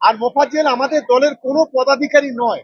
আর মোফাজ্জেল আমাদের দলের কোনো পদাধিকারী নয়।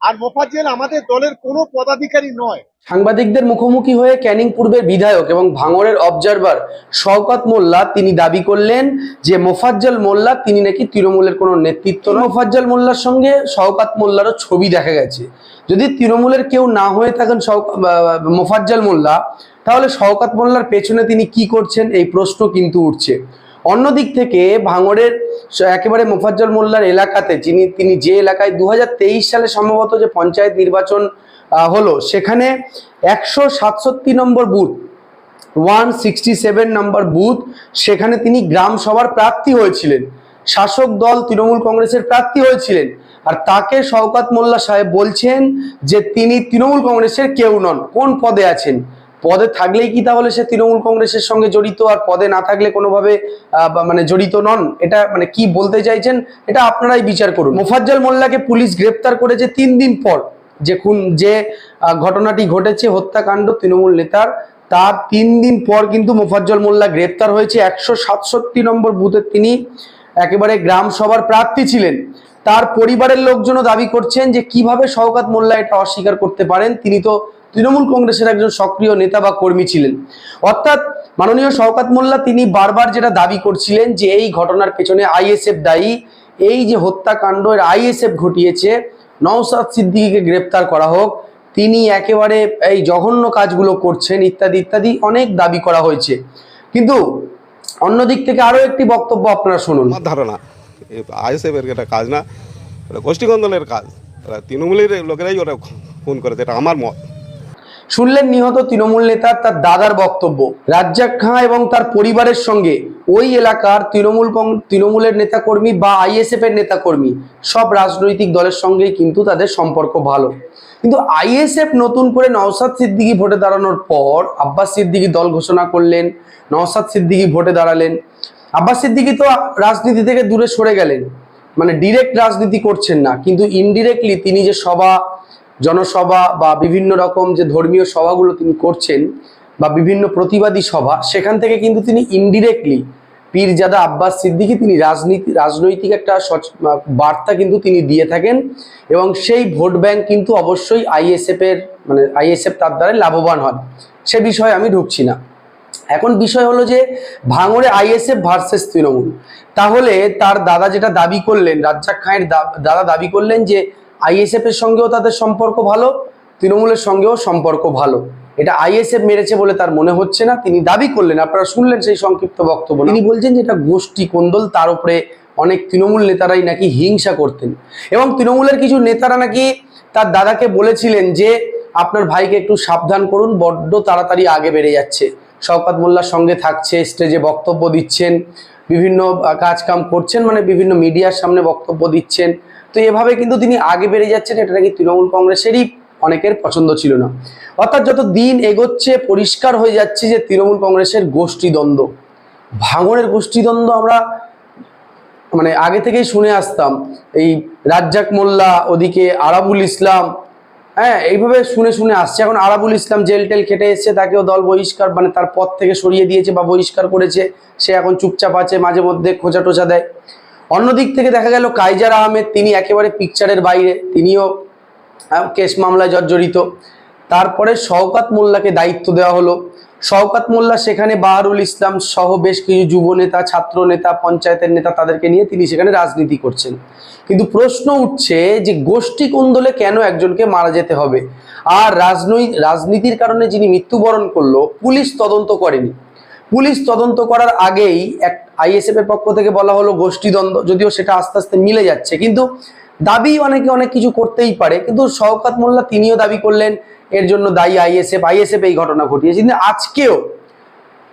আর মোফাজ্জেল আমাদের দলের কোনো পদাধিকারী নয়। সাংবাদিকদের মুখোমুখি হয়ে ক্যানিং পূর্বের বিধায়ক এবং ভাঙড়ের অবজারভার শওকত মোল্লা তিনি দাবি করলেন যে মোফাজ্জল মোল্লা তিনি নাকি তৃণমূলের কোনো নেতৃত্ব। মোফাজ্জল মোল্লার সঙ্গে শওকত মোল্লারও ছবি দেখা গেছে। যদি তৃণমূলের কেউ না হয়ে থাকেন মোফাজ্জল মোল্লা, তাহলে শওকত মোল্লার পেছনে তিনি কি করছেন? এই প্রশ্ন কিন্তু উঠছে। অন্যদিক থেকে ভাঙড়ের একেবারে মোফাজ্জল মোল্লার এলাকাতে যিনি, তিনি যে এলাকায় দু হাজার তেইশ সালে সম্ভবত যে পঞ্চায়েত নির্বাচন হলো, সেখানে একশো সাতষট্টি number booth, one sixty seven number booth, সেখানে তিনি গ্রাম সভার প্রার্থী হয়েছিলেন। শাসক দল তৃণমূল কংগ্রেসের প্রার্থী হয়েছিলেন। আর তাকে শওকাত মোল্লা সাহেব বলছেন যে তিনি তৃণমূল কংগ্রেসের কেউ নন, কোন পদে আছেন? পদে থাকলেই কি তাহলে সে তৃণমূল কংগ্রেসের সঙ্গে জড়িত? আর পদে না থাকলে কোনোভাবে মানে জড়িত নন? এটা মানে কি বলতে চাইছেন? এটা আপনারাই বিচার করুন। মোফাজ্জল মোল্লাকে পুলিশ গ্রেপ্তার করেছে তিন দিন পর। যে খুন, যে ঘটনাটি ঘটেছে, হত্যাকাণ্ড, তৃণমূল নেতার, তার তিন দিন পর কিন্তু মোফাজ্জল মোল্লা গ্রেপ্তার হয়েছে একশো সাতষট্টি নম্বর বুথে। তিনি একেবারে গ্রাম সভার প্রার্থী ছিলেন। তার পরিবারের লোকজনও দাবি করছেন যে কীভাবে শওকাত মোল্লা এটা অস্বীকার করতে পারেন? তিনি তো তৃণমূল কংগ্রেসের একজন সক্রিয় নেতা বা কর্মী ছিলেন। অর্থাৎ মাননীয় শওকাত মোল্লা তিনি বারবার যেটা দাবি করছিলেন যে এই ঘটনার পেছনে আইএসএফ দায়ী, এই যে হত্যাকাণ্ড, এর আইএসএফ ঘটিয়েছে নওসাদ সিদ্দিকীকে গ্রেপ্তার করা হোক, তিনি একেবারে এই জঘন্য কাজগুলো করছেন ইত্যাদি ইত্যাদি অনেক দাবি করা হয়েছে। কিন্তু অন্যদিক থেকে আরও একটি বক্তব্য আপনারা শুনুন। ধারণা আইএসএফের এটা কাজ না গোষ্ঠীকন্দলের কাজ। তৃণমূলের লোকেরাই ওরা খুন করেছে, এটা আমার মত। শুনলেন নিহত তৃণমূল নেতার তার দাদার বক্তব্য। রাজ্জাক খাঁ এবং তার পরিবারের সঙ্গে ওই এলাকার তৃণমূল তৃণমূলের নেতাকর্মী বা আইএসএফ এর নেতাকর্মী সব রাজনৈতিক দলের সঙ্গেই কিন্তু তাদের সম্পর্ক ভালো। কিন্তু আইএসএফ নতুন করে নওসাদ সিদ্দিকি ভোটে দাঁড়ানোর পর আব্বাস সিদ্দিকী দল ঘোষণা করলেন নওসাদ সিদ্দিকি ভোটে দাঁড়ালেন। আব্বাস সিদ্দিকি তো রাজনীতি থেকে দূরে সরে গেলেন। মানে ডিরেক্ট রাজনীতি করছেন না, কিন্তু ইনডিরেক্টলি তিনি যে সভা জনসভা বা বিভিন্ন রকম যে ধর্মীয় সভাগুলো তিনি করছেন বা বিভিন্ন প্রতিবাদী সভা, সেখান থেকে কিন্তু তিনি ইনডিরেক্টলি পীরজাদা আব্বাস সিদ্দিকী তিনি রাজনীতি, রাজনৈতিক একটা বার্তা কিন্তু তিনি দিয়ে থাকেন এবং সেই ভোট ব্যাংক কিন্তু অবশ্যই আইএসএফ এর মানে আইএসএফ তার দ্বারা লাভবান হন। সে বিষয়ে আমি ঢুকছি না। এখন বিষয় হলো যে ভাঙড়ে আইএসএফ ভার্সেস তৃণমূল। তাহলে তার দাদা যেটা দাবি করলেন, রাজ্জাক খাঁয়ের দাদা দাবি করলেন যে আইএসএফ এর সঙ্গেও তাদের সম্পর্ক ভালো তৃণমূলের সঙ্গেও সম্পর্ক ভালো। এটা আইএসএফ মেরেছে বলে তার মনে হচ্ছে না। তিনি দাবি করলেন আপনারা শুনলেন সেই সংক্ষিপ্ত বক্তব্য তিনি বলছেন যে এটা গোষ্ঠী কোন্দল তার উপরে অনেক তৃণমূল নেতারাই নাকি হিংসা করতেন। এবং তৃণমূলের কিছু নেতারা নাকি তার দাদাকে বলেছিলেন যে আপনার ভাইকে একটু সাবধান করুন বড্ড তাড়াতাড়ি আগে বেড়ে যাচ্ছে। শওকাত মোল্লার সঙ্গে থাকছে স্টেজে বক্তব্য দিচ্ছেন বিভিন্ন আহ, কাজ কাম করছেন মানে বিভিন্ন মিডিয়ার সামনে বক্তব্য দিচ্ছেন। তো এভাবে কিন্তু তিনি আগে বেড়ে যাচ্ছেন, এটা নাকি তৃণমূল কংগ্রেসেরই অনেকের পছন্দ ছিল না। অর্থাৎ যত দিন এগোচ্ছে, পরিষ্কার হয়ে যাচ্ছে যে তৃণমূল কংগ্রেসের গোষ্ঠীদ্বন্দ্ব। ভাঙনের গোষ্ঠীদ্বন্দ্ব আমরা মানে আগে থেকেই শুনে আসতাম। এই রাজ্জাক মোল্লা, ওদিকে আরাবুল ইসলাম হ্যাঁ এইভাবে শুনে শুনে আসছে। এখন আরাবুল ইসলাম জেল টেল কেটে এসছে, তাকেও দল বহিষ্কার মানে তার পদ থেকে সরিয়ে দিয়েছে বা বহিষ্কার করেছে। সে এখন চুপচাপ আছে, মাঝে মধ্যে খোঁচা টোচা দেয়। অন্যদিক থেকে দেখা গেল কাইজার আহমেদ, তিনি একেবারে পিকচারের বাইরে, তিনিও কেস মামলায় জর্জরিত। তারপরে শওকাত মোল্লাকে দায়িত্ব দেওয়া হলো। শওকাত মোল্লা সেখানে বাহারুল ইসলাম সহ বেশ কিছু যুব নেতা, ছাত্র নেতা, পঞ্চায়েতের নেতা তাদেরকে নিয়ে তিনি সেখানে রাজনীতি করছেন। কিন্তু প্রশ্ন উঠছে যে গোষ্ঠী কোন্দলে কেন একজনকে মারা যেতে হবে? আর রাজনৈতিক রাজনীতির কারণে যিনি মৃত্যুবরণ করল, পুলিশ তদন্ত করেনি। পুলিশ তদন্ত করার আগেই এক আইএসএফ এর পক্ষ থেকে বলা হলো গোষ্ঠীদ্বন্দ্ব, যদিও সেটা আস্তে আস্তে মিলে যাচ্ছে। কিন্তু দাবি অনেকে অনেক কিছু করতেই পারে, কিন্তু শওকাত মোল্লা তিনিও দাবি করলেন, এর জন্য দায়ী আইএসএফ আইএসএফ এই ঘটনা ঘটিয়েছে। কিন্তু আজকেও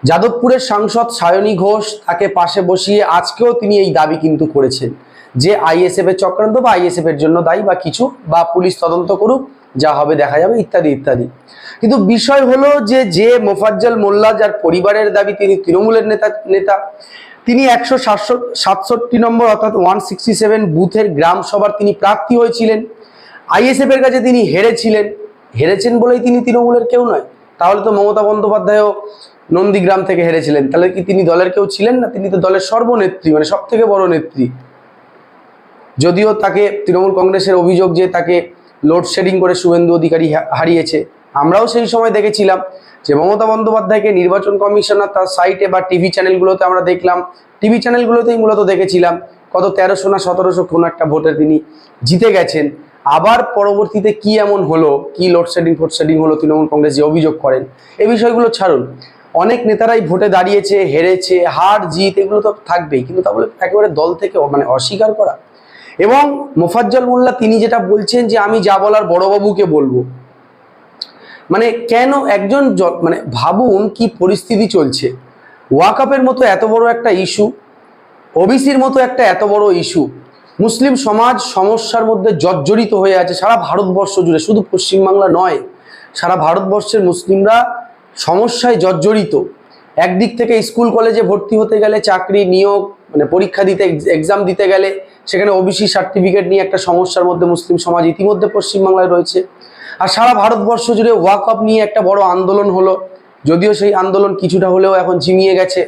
যাদবপুরের সাংসদ সায়নী ঘোষ তাকে পাশে বসিয়ে আজকেও তিনি এই দাবি কিন্তু করেছেন, যে আইএসএফ এর চক্রান্ত বা আইএসএফ এর জন্য দায়ী বা কিছু, বা পুলিশ তদন্ত করুক যা হবে দেখা যাবে, ইত্যাদি ইত্যাদি। কিন্তু বিষয় হলো যে যে মোফাজ্জল মোল্লা যার পরিবারের দাবি, তিনি তৃণমূলের নেতা নেতা, তিনি একশো সাতষট্টি নম্বর অর্থাৎ ওয়ান সিক্সটি সেভেন বুথের গ্রাম সভার তিনি প্রার্থী হয়েছিলেন। আইএসএফ এর কাছে তিনি হেরেছিলেন। হেরেছেন বলেই তিনি তৃণমূলের কেউ নয়। তাহলে তো মমতা বন্দ্যোপাধ্যায়ও নন্দীগ্রাম থেকে হেরেছিলেন। তাহলে কি তিনি দলের কেউ ছিলেন না? তিনি তো দলের সর্বনেত্রী মানে সব থেকে বড় নেত্রী। যদিও তাকে তৃণমূল কংগ্রেসের অভিযোগ যে তাকে লোডশেডিং করে শুভেন্দু অধিকারী হারিয়েছে। আমরাও সেই সময় দেখেছিলাম যে মমতা বন্দ্যোপাধ্যায়কে নির্বাচন কমিশনার তার সাইটে বা টিভি চ্যানেলগুলোতে আমরা দেখলাম। টিভি চ্যানেলগুলোতেই মূলত দেখেছিলাম কত তেরোশো না সতেরোশো কোনো একটা ভোটে তিনি জিতে গেছেন। আবার পরবর্তীতে কি এমন হলো, কি লোডশেডিং ফোডশেডিং হলো তৃণমূল কংগ্রেস যে অভিযোগ করেন এই বিষয়গুলো ছাড়ুন। অনেক নেতারাই ভোটে দাঁড়িয়েছে, হেরেছে, হার, জিত, এগুলো তো থাকবেই, কিন্তু তা বলে একেবারে দল থেকে মানে অস্বীকার করা এবং মোফাজ্জল মোল্লা তিনি যেটা বলছেন যে আমি যা বলার বড়বাবুকে বলব। মানে কেন একজন মানে ভাবুন কি পরিস্থিতি চলছে। ওয়াকাপের মতো এত বড় একটা ইস্যু ওবিসির মতো একটা এত বড় ইস্যু মুসলিম সমাজ সমস্যার মধ্যে জর্জরিত হয়ে আছে সারা ভারতবর্ষ জুড়ে, শুধু পশ্চিমবাংলা নয়, সারা ভারতবর্ষের মুসলিমরা সমস্যায় জর্জরিত। একদিক থেকে স্কুল কলেজে ভর্তি হতে গেলে চাকরি নিয়োগ মানে পরীক্ষা দিতে এক্সাম দিতে গেলে সেখানে ওবিসি সার্টিফিকেট নিয়ে একটা সমস্যার মধ্যে মুসলিম সমাজ ইতিমধ্যে পশ্চিমবাংলায় রয়েছে। আর সারা ভারতবর্ষ জুড়ে ওয়াকআপ নিয়ে একটা বড় আন্দোলন হলো। যদিও সেই আন্দোলন কিছুটা হলেও এখন ঝিমিয়ে গেছে।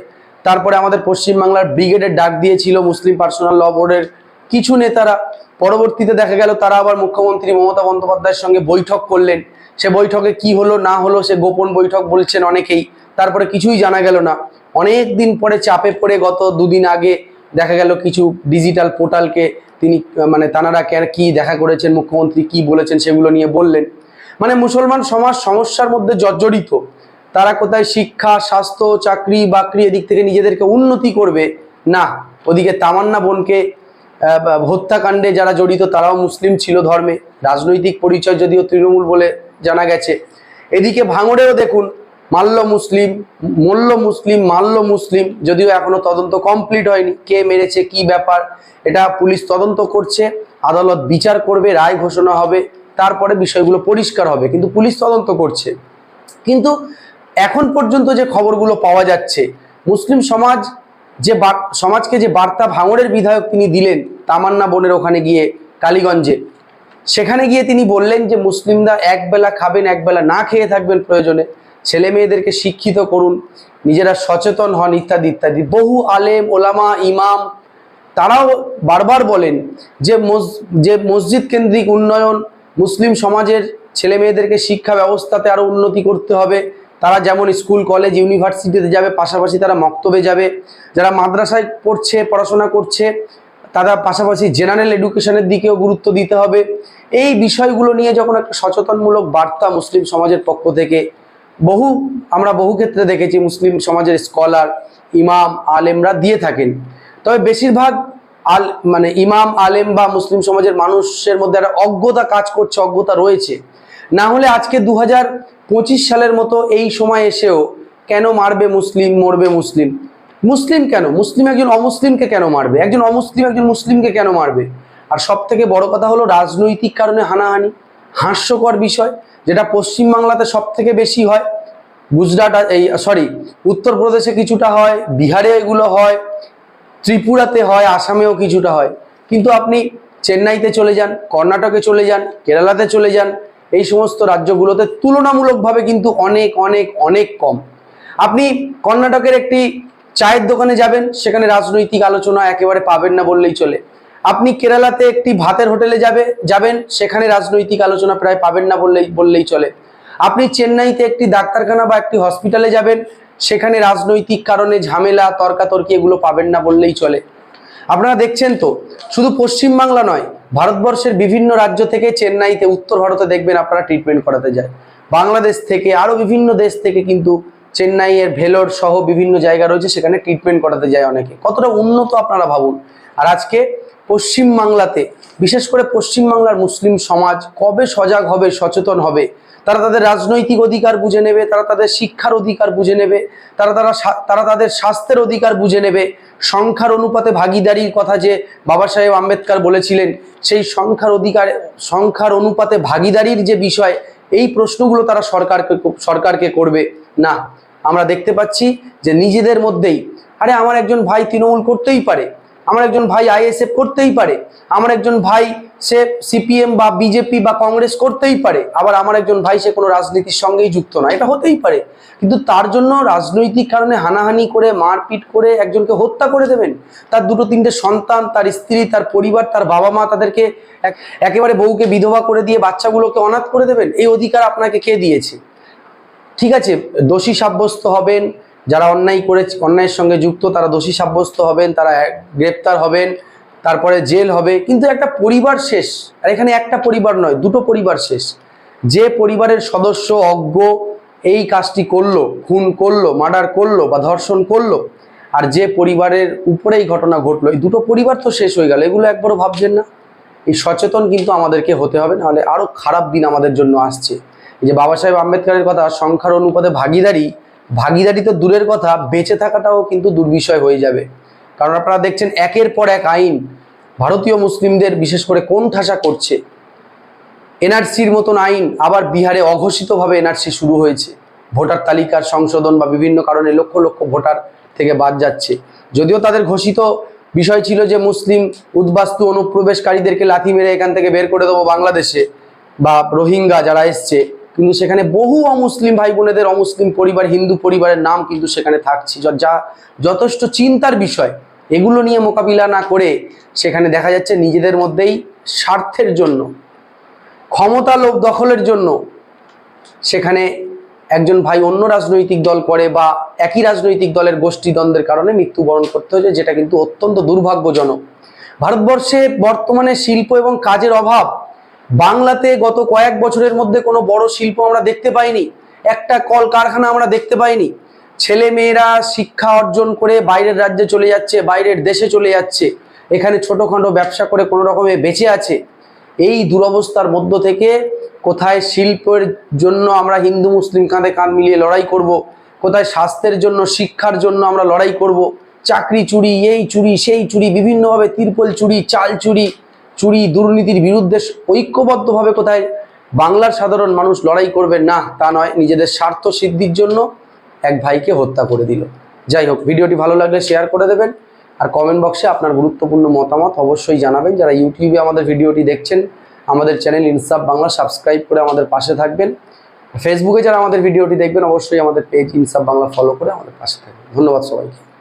তারপরে আমাদের পশ্চিমবাংলার ব্রিগেডের ডাক দিয়েছিল মুসলিম পার্সোনাল ল বোর্ডের কিছু নেতারা। পরবর্তীতে দেখা গেল তারা আবার মুখ্যমন্ত্রী মমতা বন্দ্যোপাধ্যায়ের সঙ্গে বৈঠক করলেন। সে বৈঠকে কি হলো, না হলো, সে গোপন বৈঠক বলছেন অনেকেই। তারপরে কিছুই জানা গেল না। অনেক দিন পরে চাপে পড়ে গত দুদিন আগে দেখা গেল কিছু ডিজিটাল পোর্টালকে তিনি মানে তানারা কি দেখা করেছেন, মুখ্যমন্ত্রী কি বলেছেন সেগুলো নিয়ে বললেন। মানে মুসলমান সমাজ সমস্যার মধ্যে জর্জরিত। তারা কোথায় শিক্ষা, স্বাস্থ্য, চাকরি, বাকরি এদিক থেকে নিজেদেরকে উন্নতি করবে? না। ওদিকে তামান্না বোনকে হত্যাকাণ্ডে যারা জড়িত তারাও মুসলিম ছিল ধর্মে। রাজনৈতিক পরিচয় যদিও তৃণমূল বলে জানা গেছে। এদিকে ভাঙড়েও দেখুন মাল্য মুসলিম মল্ল মুসলিম, মাল্য মুসলিম, যদিও এখনও তদন্ত কমপ্লিট হয়নি। কে মেরেছে, কি ব্যাপার, এটা পুলিশ তদন্ত করছে, আদালত বিচার করবে, রায় ঘোষণা হবে, তারপরে বিষয়গুলো পরিষ্কার হবে, কিন্তু পুলিশ তদন্ত করছে। কিন্তু এখন পর্যন্ত যে খবরগুলো পাওয়া যাচ্ছে, মুসলিম সমাজ যে সমাজকে যে বার্তা ভাঙড়ের বিধায়ক তিনি দিলেন, তামান্না বোনের ওখানে গিয়ে কালীগঞ্জে, সেখানে গিয়ে তিনি বললেন যে, মুসলিমরা একবেলা খাবেন, একবেলা না খেয়ে থাকবেন প্রয়োজনে। ছেলে মেয়েদেরকে শিক্ষিত করুন, নিজেরা সচেতন হন, ইত্যাদি ইত্যাদি। বহু আলেম, ওলামা, ইমাম, তারাও বারবার বলেন যে যে মসজিদ কেন্দ্রিক উন্নয়ন মুসলিম সমাজের ছেলে মেয়েদেরকে শিক্ষা ব্যবস্থাতে আরও উন্নতি করতে হবে। তারা যেমন স্কুল, কলেজ, ইউনিভার্সিটিতে যাবে, পাশাপাশি তারা মক্তবে যাবে। যারা মাদ্রাসায় পড়ছে, পড়াশোনা করছে, তারা পাশাপাশি জেনারেল এডুকেশনের দিকেও গুরুত্ব দিতে হবে। এই বিষয়গুলো নিয়ে যখন একটা সচেতনমূলক বার্তা মুসলিম সমাজের পক্ষ থেকে বহু, আমরা বহু ক্ষেত্রে দেখেছি মুসলিম সমাজের স্কলার, ইমাম, আলেমরা দিয়ে থাকেন। তবে বেশিরভাগ আল মানে ইমাম, আলেম বা মুসলিম সমাজের মানুষের মধ্যে একটা অজ্ঞতা কাজ করছে, অজ্ঞতা রয়েছে। না হলে আজকে দু পঁচিশ সালের মতো এই সময় এসেও কেন মারবে মুসলিম, মরবে মুসলিম? মুসলিম কেন? মুসলিম একজন অমুসলিমকে কেন মারবে? একজন অমুসলিম, একজন মুসলিমকে কেন মারবে? আর সব থেকে বড় কথা হলো রাজনৈতিক কারণে হানাহানি, হাস্যকর বিষয়, যেটা পশ্চিমবাংলাতে সব থেকে বেশি হয়। গুজরাট এই সরি উত্তরপ্রদেশে কিছুটা হয়, বিহারে এগুলো হয়, ত্রিপুরাতে হয়, আসামেও কিছুটা হয়। কিন্তু আপনি চেন্নাইতে চলে যান, কর্ণাটকে চলে যান, কেরালাতে চলে যান, এই সমস্ত রাজ্যগুলোতে তুলনামূলকভাবে কিন্তু অনেক অনেক অনেক কম। আপনি কর্ণাটকের একটি চায়ের দোকানে যাবেন, সেখানে রাজনৈতিক আলোচনা একেবারে পাবেন না বললেই চলে। আপনি কেরালাতে একটি ভাতের হোটেলে যাবে, যাবেন, সেখানে রাজনৈতিক আলোচনা প্রায় পাবেন না বললেই বললেই চলে। আপনি চেন্নাইতে একটি ডাক্তারখানা বা একটি হসপিটালে যাবেন, সেখানে রাজনৈতিক কারণে ঝামেলা, তর্কাতর্কি এগুলো পাবেন না বললেই চলে। আপনারা দেখছেন তো, শুধু পশ্চিমবাংলা নয়, ভারতবর্ষের বিভিন্ন রাজ্য থেকে চেন্নাইতে, উত্তর ভারতে দেখবেন আপনারা ট্রিটমেন্ট করাতে যায়। বাংলাদেশ থেকে, আরও বিভিন্ন দেশ থেকে কিন্তু চেন্নাইয়ের ভেলোর সহ বিভিন্ন জায়গা রয়েছে, সেখানে ট্রিটমেন্ট করাতে যায় অনেকে। কতটা উন্নত আপনারা ভাবুন। আর আজকে পশ্চিমবাংলাতে বিশেষ করে পশ্চিমবাংলার মুসলিম সমাজ কবে সজাগ হবে, সচেতন হবে? তারা তাদের রাজনৈতিক অধিকার বুঝে নেবে, তারা তাদের শিক্ষার অধিকার বুঝে নেবে, তারা তারা তারা তাদের স্বাস্থ্যের অধিকার বুঝে নেবে। সংখ্যার অনুপাতে ভাগিদারির কথা যে বাবা সাহেব আম্বেদকর বলেছিলেন, সেই সংখ্যার অধিকার, সংখ্যার অনুপাতে ভাগিদারির যে বিষয়, এই প্রশ্নগুলো তারা সরকারকে সরকারকে করবে। না, আমরা দেখতে পাচ্ছি যে নিজেদের মধ্যেই, আরে আমার একজন ভাই তৃণমূল করতেই পারে আমার একজন ভাই আইএসএফ করতেই পারে, আমার একজন ভাই সে সিপিএম বা বিজেপি বা কংগ্রেস করতেই পারে, আবার আমার একজন ভাই সে কোনো রাজনীতির সঙ্গেই যুক্ত না, এটা হতেই পারে। কিন্তু তার জন্য রাজনৈতিক কারণে হানাহানি করে, মারপিট করে একজনকে হত্যা করে দেবেন, তার দুটো তিনটে সন্তান, তার স্ত্রী, তার পরিবার, তার বাবা মা তাদেরকে এক- একেবারে বউকে বিধবা করে দিয়ে বাচ্চাগুলোকে অনাথ করে দেবেন, এই অধিকার আপনাকে কে দিয়েছে? ঠিক আছে, দোষী সাব্যস্ত হবেন যারা অন্যায় করে, অন্যায়ের সঙ্গে যুক্ত, তারা দোষী সাব্যস্ত হবেন, তারা গ্রেপ্তার হবেন, তারপরে জেল হবে। কিন্তু একটা পরিবার শেষ। আর এখানে একটা পরিবার নয়, দুটো পরিবার শেষ। যে পরিবারের সদস্য অজ্ঞ, এই কাজটি করল, খুন করল, মার্ডার করল বা ধর্ষণ করল, আর যে পরিবারের উপরেই ঘটনা ঘটলো, এই দুটো পরিবার তো শেষ হয়ে গেল। এগুলো একবারও ভাবছেন না? এই সচেতন কিন্তু আমাদেরকে হতে হবে, নাহলে আরও খারাপ দিন আমাদের জন্য আসছে। এই যে বাবা সাহেব আম্বেদকরের কথা, সংখ্যার অনুপাতে ভাগিদারি ভাগিদারি তো দূরের কথা, বেঁচে থাকাটাও কিন্তু দুর্বিষয় হয়ে যাবে। কারণ আপনারা দেখছেন একের পর এক আইন ভারতীয় মুসলিমদের বিশেষ করে কোন ঠাসা করছে। এনআরসির মতন আইন আবার বিহারে অঘোষিতভাবে এনআরসি শুরু হয়েছে। ভোটার তালিকার সংশোধন বা বিভিন্ন কারণে লক্ষ লক্ষ ভোটার থেকে বাদ যাচ্ছে। যদিও তাদের ঘোষিত বিষয় ছিল যে মুসলিম উদ্বাস্তু অনুপ্রবেশকারীদেরকে লাথি মেরে এখান থেকে বের করে দেবো বাংলাদেশে বা রোহিঙ্গা যারা এসছে কিন্তু সেখানে বহু অমুসলিম ভাই বোনেদের অমুসলিম পরিবার, হিন্দু পরিবারের নাম কিন্তু সেখানে থাকছে। যা- যথেষ্ট চিন্তার বিষয়, এগুলো নিয়ে মোকাবিলা না করে সেখানে দেখা যাচ্ছে নিজেদের মধ্যেই স্বার্থের জন্য, ক্ষমতা লোভ দখলের জন্য সেখানে একজন ভাই অন্য রাজনৈতিক দল করে বা একই রাজনৈতিক দলের গোষ্ঠী দ্বন্দ্বের কারণে মৃত্যুবরণ করতে হয়েছে, যেটা কিন্তু অত্যন্ত দুর্ভাগ্যজনক। ভারতবর্ষে বর্তমানে শিল্প এবং কাজের অভাব বাংলাতে গত কয়েক বছরের মধ্যে কোনো বড় শিল্প আমরা দেখতে পাইনি একটা কল কারখানা আমরা দেখতে পাইনি ছেলে মেয়েরা শিক্ষা অর্জন করে বাইরের রাজ্যে চলে যাচ্ছে, বাইরের দেশে চলে যাচ্ছে এখানে ছোটখাটো ব্যবসা করে কোনো রকমে বেঁচে আছে এই দুরবস্থার মধ্য থেকে কোথায় শিল্পের জন্য আমরা হিন্দু মুসলিম কাঁধে কাঁধ মিলিয়ে লড়াই করব। কোথায় স্বাস্থ্যের জন্য, শিক্ষার জন্য আমরা লড়াই করব। চাকরি চুরি, এই চুরি, সেই চুরি, বিভিন্নভাবে তিরপল চুরি, চাল চুরি চুরি দুর্নীতির বিরুদ্ধে ঐক্যবদ্ধভাবে কোথায় বাংলার সাধারণ মানুষ লড়াই করবে? না, তা নয়, নিজেদের স্বার্থ সিদ্ধির জন্য এক ভাইকে হত্যা করে দিল। যাই হোক, ভিডিওটি ভালো লাগলে শেয়ার করে দেবেন। আর কমেন্ট বক্সে আপনার গুরুত্বপূর্ণ মতামত অবশ্যই জানাবেন। যারা ইউটিউবে আমাদের ভিডিওটি দেখছেন, আমাদের চ্যানেল ইনসাফ বাংলা সাবস্ক্রাইব করে আমাদের পাশে থাকবেন। ফেসবুকে যারা আমাদের ভিডিওটি দেখবেন, অবশ্যই আমাদের পেজ ইনসাফ বাংলা ফলো করে আমাদের পাশে থাকবেন। ধন্যবাদ সবাইকে।